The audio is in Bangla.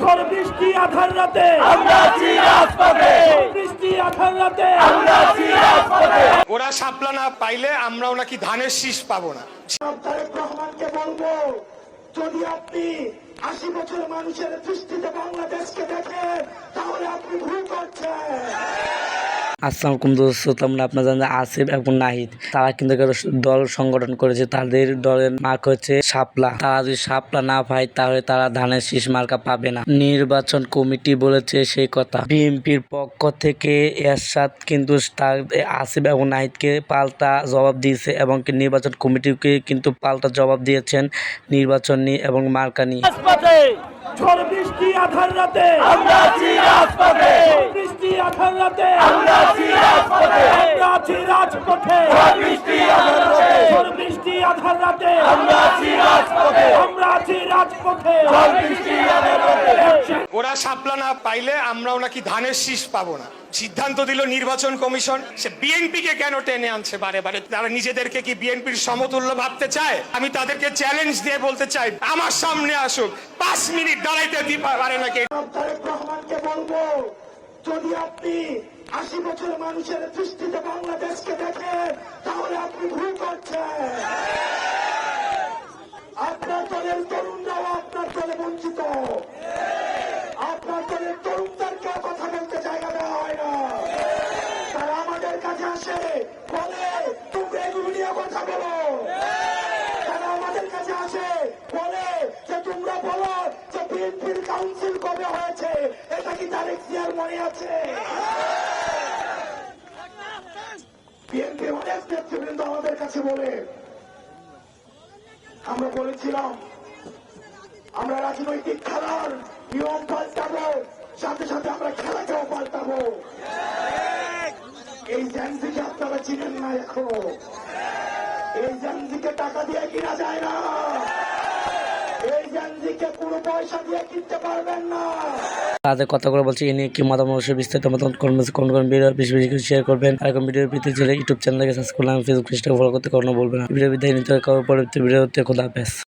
ঝড় বৃষ্টি আধার রাতে। আমরা আছি রাজপথে। বৃষ্টি আধার রাতে। আমরা আছি রাজপথে। ওরা সাপলা না পাইলে আমরাও নাকি ধানের শীষ পাবো না। তারেক রহমানকে বলব যদি আপনি আশি বছর মানুষের দৃষ্টিতে বাংলাদেশকে দেখেন তাহলে আপনি ভুল করছেন। আসসালামু আলাইকুম দোস্ত, তোমরা আপনারা জানেন আসিফ এবং নাহিদ, তারা কিন্তু দল সংগঠন করেছে। তাদের দলের মার্ক হচ্ছে শাপলা। তারা যদি শাপলা না পায়, তাহলে তারা ধানের শীষ মার্কা পাবে না। নির্বাচন কমিটি বলেছে সেই কথা। বিএনপির পক্ষ থেকে এরশাদ কিন্তু তার, আসিফ এবং নাহিদকে পাল্টা জবাব দিয়েছে এবং নির্বাচন কমিটিকে কিন্তু পাল্টা জবাব দিয়েছেন নির্বাচন নিয়ে এবং মার্কা নিয়ে ঝড় বৃষ্টি আধার রাতে। আমরা আছি রাজপথে। ঝড় বৃষ্টি আধার রাতে। আমরা আছি রাজপথে। আমরা আছি রাজপথে। ঝড় বৃষ্টি আধার রাতে। ঝড় বৃষ্টি আধার রাতে। আমরা আছি রাজপথে। আমরা আছি রাজপথে। ঝড় বৃষ্টি আধার রাতে ওরা শাপলা না পাইলে আমরাও নাকি ধানের শীষ পাবো না। সিদ্ধান্ত দিল নির্বাচন কমিশন। সে বিএনপি কে কেন টেনে আনছে বারে বারে? তারা নিজেদেরকে কি বিএনপির সমতুল্য ভাবতে চায়? আমি তাদেরকে চ্যালেঞ্জ দিয়ে বলতে চাই, আমার সামনে আসুক। পাঁচ মিনিট দাঁড়াইতে দি পারে নাকি? বলব, যদি আপনি আশি বছরের মানুষের দৃষ্টিতে বাংলাদেশকে তাহলে আপনি ভুল করছেন। আপনার দলের তরুণরাও আপনার দলে বঞ্চিত দলের তরুণদেরকে কথা বলতে জায়গা দেওয়া হয় না। তারা আমাদের কাছে আসে, বলে, তোমরা এগুলো নিয়ে কথা বলো। তারা আমাদের কাছে আসে, বলে, যে তোমরা বলো যে বিএনপির কাউন্সিল কবে হয়েছে, এটা কি তারিখ জিয়ার মনে আছে? বিএনপি অনেক নেতৃবৃন্দ আমাদের কাছে বলে, আমরা বলেছিলাম আমরা রাজনৈতিক খেলার নিয়ম পাল্টাবো। সাথে সাথে আমরা খেলাকেও পাল্টাবো। এই জ্যানজিকে আপনারা চিনেন না এখনও। এই জ্যানজিকে টাকা দিয়ে কিনা যায় না। এই জ্যানজিকে কোনো পয়সা দিয়ে কিনতে পারবেন না। তাদের কথাগুলো বলছি, এ নিয়ে কি মতামত অবশ্যই বিস্তারিত মতামত করবেন কোন কোন ভিডিও বেশি বেশি করে শেয়ার করবেন। আর কোন ভিডিও পেতে চাইলে ইউটিউব চ্যানেলকে সাবস্ক্রাইব করলাম ফেসবুক পেজটাকে ফলো করতে কোনো বলবেন ভিডিও বিদায় নিতে হবে পরবর্তী ভিডিওতে খোদা হাফেজ।